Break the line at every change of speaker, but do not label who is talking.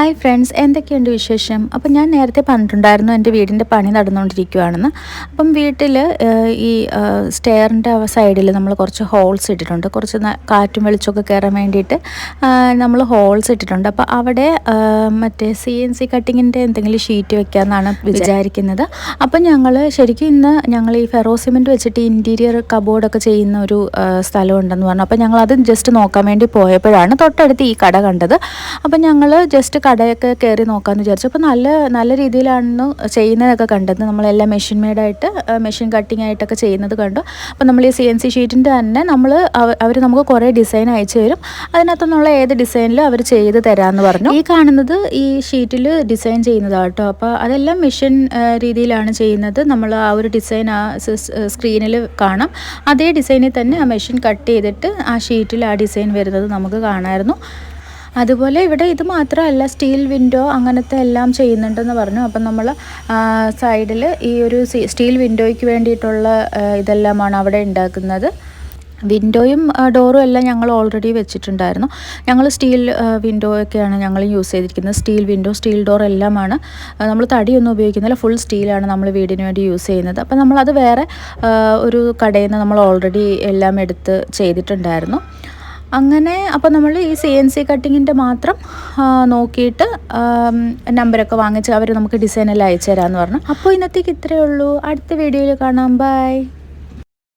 Hi friends എന്തൊക്കെയുണ്ട് വിശേഷം? അപ്പം ഞാൻ നേരത്തെ പറഞ്ഞിട്ടുണ്ടായിരുന്നു എന്റെ വീടിന്റെ പണി നടന്നുകൊണ്ടിരിക്കുവാണെന്ന്. അപ്പം വീട്ടിൽ ഈ സ്റ്റെയറിന്റെ സൈഡിൽ നമ്മൾ കുറച്ച് ഹോൾസ് ഇട്ടിട്ടുണ്ട്. കുറച്ച് കാറ്റും വെളിച്ചമൊക്കെ കയറാൻ വേണ്ടിയിട്ട് നമ്മൾ ഹോൾസ് ഇട്ടിട്ടുണ്ട്. അപ്പോൾ അവിടെ മറ്റേ സി എൻ സി കട്ടിങ്ങിന്റെ എന്തെങ്കിലും ഷീറ്റ് വെക്കാമെന്നാണ് വിചാരിക്കുന്നത്. അപ്പം ഞങ്ങൾ ശരിക്കും ഇന്ന് ഞങ്ങൾ ഈ ഫെറോ സിമെന്റ് വെച്ചിട്ട് ഇന്റീരിയർ കബോർഡൊക്കെ ചെയ്യുന്ന ഒരു സ്ഥലം സ്ഥലമുണ്ടെന്ന് പറഞ്ഞു. അപ്പോൾ ഞങ്ങൾ അത് ജസ്റ്റ് നോക്കാൻ വേണ്ടി പോയപ്പോഴാണ് തൊട്ടടുത്ത് ഈ കട കണ്ടത്. അപ്പം ഞങ്ങൾ ജസ്റ്റ് കടയൊക്കെ കയറി നോക്കാമെന്ന് വിചാരിച്ചു. അപ്പോൾ നല്ല നല്ല രീതിയിലാണ് ചെയ്യുന്നതൊക്കെ കണ്ടത്. നമ്മളെല്ലാം മെഷീൻ മെയ്ഡായിട്ട് മെഷീൻ കട്ടിംഗ് ആയിട്ടൊക്കെ ചെയ്യുന്നത് കണ്ടു. അപ്പോൾ നമ്മൾ ഈ സി എൻ സി ഷീറ്റിന്റെ തന്നെ നമ്മൾ അവർ നമുക്ക് കുറേ ഡിസൈൻ അയച്ചു തരും. അതിനകത്തുനിന്നുള്ള ഏത് ഡിസൈനിലും അവർ ചെയ്ത് തരാമെന്ന് പറഞ്ഞു. ഈ കാണുന്നത് ഈ ഷീറ്റിൽ ഡിസൈൻ ചെയ്യുന്നതാണ് കേട്ടോ അപ്പോൾ അതെല്ലാം മെഷീൻ രീതിയിലാണ് ചെയ്യുന്നത്. നമ്മൾ ആ ഒരു ഡിസൈൻ ആ സ്ക്രീനിൽ കാണാം. അതേ ഡിസൈനിൽ തന്നെ ആ മെഷീൻ കട്ട് ചെയ്തിട്ട് ആ ഷീറ്റിൽ ആ ഡിസൈൻ വരുന്നത് നമുക്ക് കാണാമായിരുന്നു അതുപോലെ ഇവിടെ ഇത് മാത്രമല്ല സ്റ്റീൽ വിൻഡോ അങ്ങനത്തെ എല്ലാം ചെയ്യുന്നുണ്ടെന്ന് പറഞ്ഞു. അപ്പം നമ്മൾ സൈഡിൽ ഈ ഒരു സ്റ്റീൽ വിൻഡോയ്ക്ക് വേണ്ടിയിട്ടുള്ള ഇതെല്ലാമാണ് അവിടെ ഉണ്ടാക്കുന്നത്. വിൻഡോയും ഡോറും എല്ലാം ഞങ്ങൾ ഓൾറെഡി വെച്ചിട്ടുണ്ടായിരുന്നു. ഞങ്ങൾ സ്റ്റീൽ വിൻഡോ ഒക്കെയാണ് ഞങ്ങൾ യൂസ് ചെയ്തിരിക്കുന്നത്. സ്റ്റീൽ വിൻഡോ സ്റ്റീൽ ഡോർ എല്ലാമാണ്. നമ്മൾ തടിയൊന്നും ഉപയോഗിക്കുന്നില്ല. ഫുൾ സ്റ്റീലാണ് നമ്മൾ വീടിന് വേണ്ടി യൂസ് ചെയ്യുന്നത്. അപ്പം നമ്മളത് വേറെ ഒരു കടയിൽ നിന്ന് നമ്മൾ ഓൾറെഡി എല്ലാം എടുത്ത് ചെയ്തിട്ടുണ്ടായിരുന്നു. അങ്ങനെ അപ്പോൾ നമ്മൾ ഈ സി എൻ സി കട്ടിങ്ങിന്റെ മാത്രം നോക്കിയിട്ട് നമ്പരൊക്കെ വാങ്ങിച്ച് അവർ നമുക്ക് ഡിസൈനെല്ലാം അയച്ചു തരാമെന്ന് പറഞ്ഞു. അപ്പോൾ ഇന്നത്തേക്ക് ഇത്രയേ ഉള്ളൂ. അടുത്ത വീഡിയോയിൽ കാണാം. ബൈ